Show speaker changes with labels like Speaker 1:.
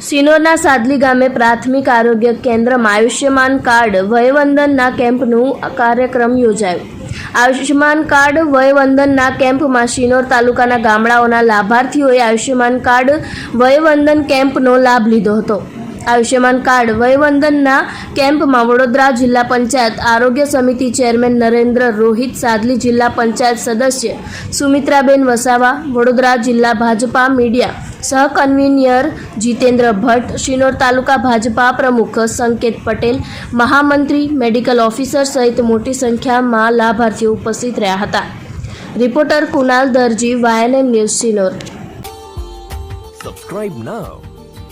Speaker 1: સિનોરના સાદલી ગામે પ્રાથમિક આરોગ્ય કેન્દ્રમાં આયુષ્યમાન કાર્ડ વયવંદનના કેમ્પનું કાર્યક્રમ યોજાયો. આયુષ્યમાન કાર્ડ વયવંદનના કેમ્પમાં શિનોર તાલુકાના ગામડાઓના લાભાર્થીઓએ આયુષ્યમાન કાર્ડ વયવંદન કેમ્પનો લાભ લીધો હતો. આયુષ્યમાન કાર્ડ વયવંદનના કેમ્પમાં વડોદરા જિલ્લા પંચાયત આરોગ્ય સમિતિ ચેરમેન નરેન્દ્ર રોહિત સાદલી જિલ્લા પંચાયત સદસ્ય સુમિત્રાબેન વસાવા, વડોદરા જિલ્લા ભાજપા મીડિયા સહ કન્વીનર જીતેન્દ્ર ભટ્ટ, શિનોર તાલુકા ભાજપા પ્રમુખ સંકેત પટેલ, મહામંત્રી, મેડિકલ ઓફિસર સહિત મોટી સંખ્યામાં લાભાર્થીઓ ઉપસ્થિત રહ્યા હતા. Reporter Kunal Darji YNN news Shinor.
Speaker 2: Subscribe now